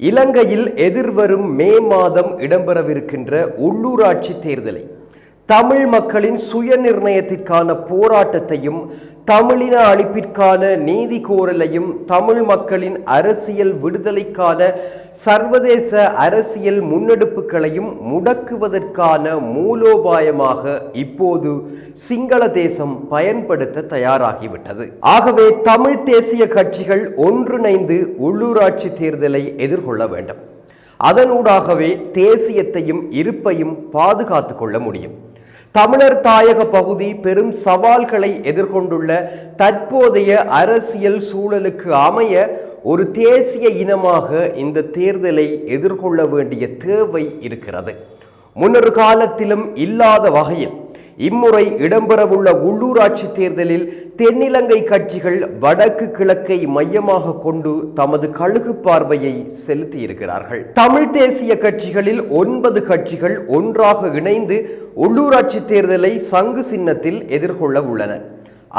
இலங்கையில் எதிர்வரும் மே மாதம் இடம்பெறவிருக்கின்ற உள்ளூராட்சி தேர்தலை தமிழ் மக்களின் சுய நிர்ணயத்திற்கான போராட்டத்தையும் தமிழின அழிப்பிற்கான நீதி கோரலையும் தமிழ் மக்களின் அரசியல் விடுதலைக்கான சர்வதேச அரசியல் முன்னெடுப்புகளையும் முடக்குவதற்கான மூலோபாயமாக இப்போது சிங்கள தேசம் பயன்படுத்த தயாராகிவிட்டது. ஆகவே தமிழ் தேசிய கட்சிகள் ஒன்றிணைந்து உள்ளூராட்சி தேர்தலை எதிர்கொள்ள வேண்டும். அதனூடாகவே தேசியத்தையும் இருப்பையும் பாதுகாத்து கொள்ள முடியும். தமிழர் தாயக பகுதி பெரும் சவால்களை எதிர்கொண்டுள்ள தற்போதைய அரசியல் சூழலுக்கு அமைய ஒரு தேசிய இனமாக இந்த தேர்தலை எதிர்கொள்ள வேண்டிய தேவை இருக்கிறது. முன்னொரு காலத்திலும் இல்லாத வகையில் இம்முறை இடம்பெறவுள்ள உள்ளூராட்சி தேர்தலில் தென்னிலங்கை கட்சிகள் வடக்கு கிழக்கை மையமாக கொண்டு தமது கழுகு பார்வையை செலுத்தியிருக்கிறார்கள். தமிழ் தேசிய கட்சிகளில் ஒன்பது கட்சிகள் ஒன்றாக இணைந்து உள்ளூராட்சி தேர்தலை சங்கு சின்னத்தில் எதிர்கொள்ள உள்ளன.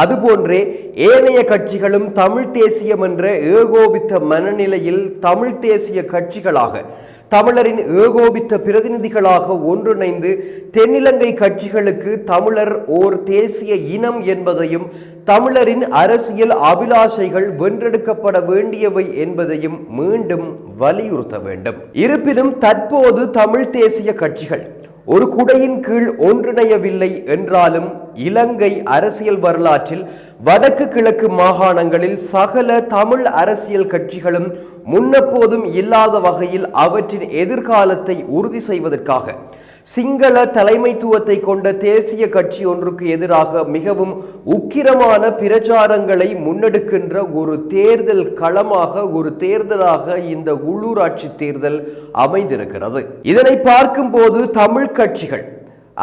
அதுபோன்றே ஏனைய கட்சிகளும் தமிழ் தேசியம் என்ற ஏகோபித்த மனநிலையில் தமிழ் தேசிய கட்சிகளாக தமிழரின் ஏகோபித்த பிரதிநிதிகளாக ஒன்றிணைந்து தென்னிலங்கை கட்சிகளுக்கு தமிழர் ஓர் தேசிய இனம் என்பதையும் தமிழரின் அரசியல் அபிலாஷைகள் வென்றெடுக்கப்பட வேண்டியவை என்பதையும் மீண்டும் வலியுறுத்த வேண்டும். இருப்பினும் தற்போது தமிழ் தேசிய கட்சிகள் ஒரு குடையின் கீழ் ஒன்றிணையவில்லை என்றாலும் இலங்கை அரசியல் வரலாற்றில் வடக்கு கிழக்கு மாகாணங்களில் சகல தமிழ் அரசியல் கட்சிகளும் முன்னப்போதும் இல்லாத வகையில் அவற்றின் எதிர்காலத்தை உறுதி செய்வதற்காக சிங்கள தலைமைத்துவத்தை கொண்ட தேசிய கட்சி ஒன்றுக்கு எதிராக மிகவும் உக்கிரமான பிரச்சாரங்களை முன்னெடுக்கின்ற ஒரு தேர்தல் களமாக ஒரு தேர்தலாக இந்த உள்ளூராட்சி தேர்தல் அமைந்திருக்கிறது. இதனை பார்க்கும்போது தமிழ் கட்சிகள்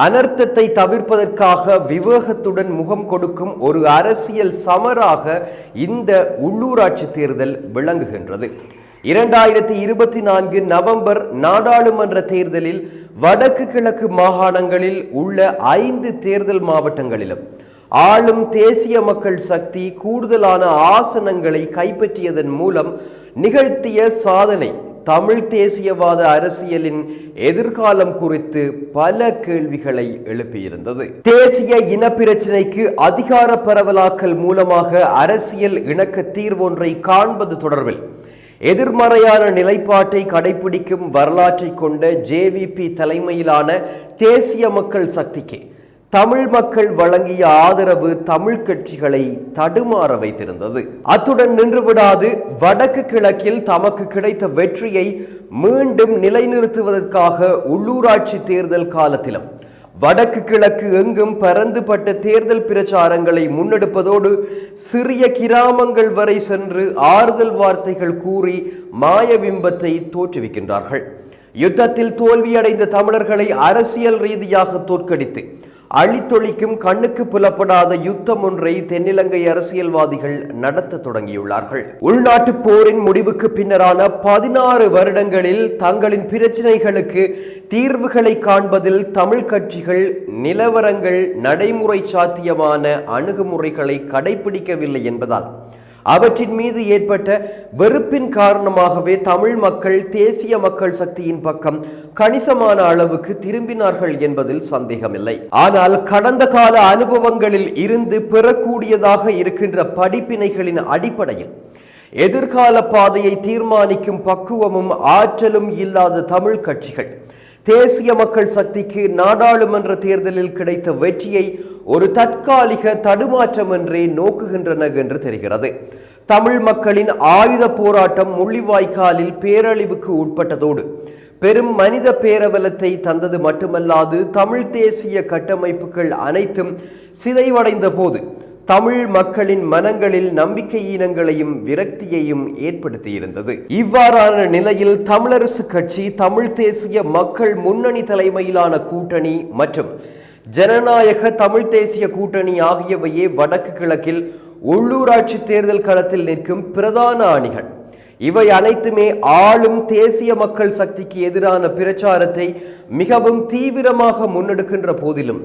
அனர்த்தத்தை தவிர்ப்பதற்காக விவேகத்துடன் முகம் கொடுக்கும் ஒரு அரசியல் சமராக இந்த உள்ளூராட்சி தேர்தல் விளங்குகின்றது. இரண்டாயிரத்தி இருபத்தி நான்கு நவம்பர் நாடாளுமன்ற தேர்தலில் வடக்கு கிழக்கு மாகாணங்களில் உள்ள ஐந்து தேர்தல் மாவட்டங்களிலும் ஆளும் தேசிய மக்கள் சக்தி கூடுதலான ஆசனங்களை கைப்பற்றியதன் மூலம் நிகழ்த்திய சாதனை தமிழ் தேசியவாத அரசியலின் எதிர்காலம் குறித்து பல கேள்விகளை எழுப்பியிருந்தது. தேசிய இன பிரச்சினைக்கு அதிகார பரவலாக்கல் மூலமாக அரசியல் இணக்க தீர்வொன்றை காண்பது தொடர்பில் எதிர்மறையான நிலைப்பாட்டை கடைபிடிக்கும் வரலாற்றை கொண்ட ஜேவிபி தலைமையிலான தேசிய மக்கள் சக்திக்கு தமிழ் மக்கள் வழங்கிய ஆதரவு தமிழ் கட்சிகளை தடுமாற வைத்திருந்தது. அத்துடன் நின்றுவிடாது வடக்கு கிழக்கில் தமக்கு கிடைத்த வெற்றியை மீண்டும் நிலைநிறுத்துவதற்காக உள்ளூராட்சி தேர்தல் காலத்திலும் வடக்கு கிழக்கு எங்கும் பரந்துபட்ட தேர்தல் பிரச்சாரங்களை முன்னெடுப்பதோடு சிறிய கிராமங்கள் வரை சென்று ஆறுதல் வார்த்தைகள் கூறி மாயபிம்பத்தை தோற்றுவிக்கின்றார்கள். யுத்தத்தில் தோல்வியடைந்த தமிழர்களை அரசியல் ரீதியாக தோற்கடித்து அழித்தொழிக்கும் கண்ணுக்கு புலப்படாத யுத்தம் ஒன்றை தென்னிலங்கை அரசியல்வாதிகள் நடத்த தொடங்கியுள்ளார்கள். உள்நாட்டு போரின் முடிவுக்கு பின்னரான பதினாறு வருடங்களில் தங்களின் பிரச்சினைகளுக்கு தீர்வுகளை காண்பதில் தமிழ் கட்சிகள் நிலவரங்கள் நடைமுறை சாத்தியமான அணுகுமுறைகளை கடைபிடிக்கவில்லை என்பதால் அவற்றின் மீது ஏற்பட்ட வெறுப்பின் காரணமாகவே தமிழ் மக்கள் தேசிய மக்கள் சக்தியின் பக்கம் கணிசமான அளவுக்கு திரும்பினார்கள் என்பதில் சந்தேகமில்லை. ஆனால் கடந்த கால அனுபவங்களில் இருந்து பெறக்கூடியதாக இருக்கின்ற படிப்பினைகளின் அடிப்படையில் எதிர்கால பாதையை தீர்மானிக்கும் பக்குவமும் ஆற்றலும் இல்லாத தமிழ் கட்சிகள் தேசிய மக்கள் சக்திக்கு நாடாளுமன்ற தேர்தலில் கிடைத்த வெற்றியை ஒரு தற்காலிக தடுமாற்றம் என்றே நோக்குகின்றன என்று தெரிகிறது. தமிழ் மக்களின் ஆயுத போராட்டம் முள்ளிவாய்க்காலில் பேரழிவுக்கு உட்பட்டதோடு பெரும் மனித பேரவலத்தை தந்தது மட்டுமல்லாது தமிழ் தேசிய கட்டமைப்புகள் அனைத்தும் சிதைவடைந்த போது தமிழ் மக்களின் மனங்களில் நம்பிக்கையீனங்களையும் விரக்தியையும் ஏற்படுத்தியிருந்தது. இவ்வாறான நிலையில் தமிழரசு கட்சி தமிழ் தேசிய மக்கள் முன்னணி தலைமையிலான கூட்டணி மற்றும் ஜனநாயக தமிழ் தேசிய கூட்டணி ஆகியவையே வடக்கு கிழக்கில் உள்ளூராட்சி தேர்தல் களத்தில் நிற்கும் பிரதான அணிகள். இவை அனைத்துமே ஆளும் தேசிய மக்கள் சக்திக்கு எதிரான பிரச்சாரத்தை மிகவும் தீவிரமாக முன்னெடுக்கின்ற போதிலும்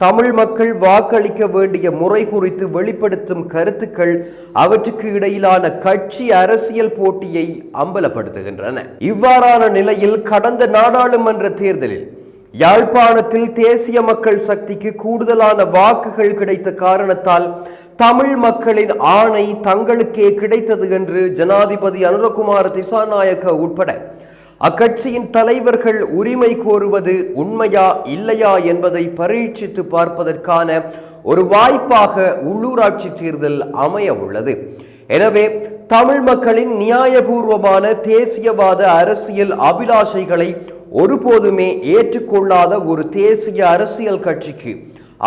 தமிழ் மக்கள் வாக்களிக்க வேண்டிய முறை குறித்து வெளிப்படுத்தும் கருத்துக்கள் அவற்றுக்கு இடையிலான கட்சி அரசியல் போட்டியை அம்பலப்படுத்துகின்றன. இவ்வாறான நிலையில் கடந்த நாடாளுமன்ற தேர்தலில் யாழ்ப்பாணத்தில் தேசிய மக்கள் சக்திக்கு கூடுதலான வாக்குகள் கிடைத்த காரணத்தால் தமிழ் மக்களின் ஆணை தங்களுக்கே கிடைத்தது என்று ஜனாதிபதி அனுரகுமார திசாநாயக்க உட்பட அக்கட்சியின் தலைவர்கள் உரிமை கோருவது உண்மையா இல்லையா என்பதை பரீட்சித்து பார்ப்பதற்கான ஒரு வாய்ப்பாக உள்ளூராட்சி தேர்தல் அமைய உள்ளது. எனவே தமிழ் மக்களின் நியாயபூர்வமான தேசியவாத அரசியல் அபிலாஷைகளை ஒருபோதுமே ஏற்றுக்கொள்ளாத ஒரு தேசிய அரசியல் கட்சிக்கு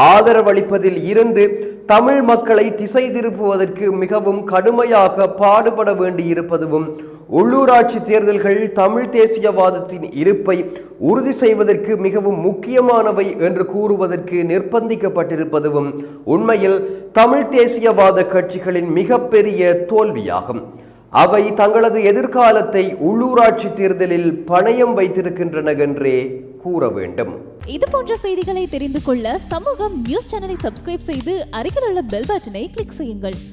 ஆதரவளிப்பதில் இருந்து தமிழ் மக்களை திசை திருப்புவதற்கு மிகவும் கடுமையாக பாடுபட வேண்டியிருப்பதும் உள்ளூராட்சி தேர்தல்கள் தமிழ் தேசியவாதத்தின் இருப்பை உறுதி செய்வதற்கு மிகவும் முக்கியமானவை என்று கூறுவதற்கு நிர்பந்திக்கப்பட்டிருப்பதும் உண்மையில் தமிழ் தேசியவாத கட்சிகளின் மிகப்பெரிய தோல்வியாகும். அவை தங்களது எதிர்காலத்தை உள்ளூராட்சி தேர்தலில் பணயம் வைத்திருக்கின்றன என்றே கூற வேண்டும். இது போன்ற செய்திகளை தெரிந்து கொள்ள சமூகம் நியூஸ் சேனலை சப்ஸ்கிரைப் செய்து அருகில் உள்ள பெல் பட்டனை கிளிக் செய்யுங்கள்.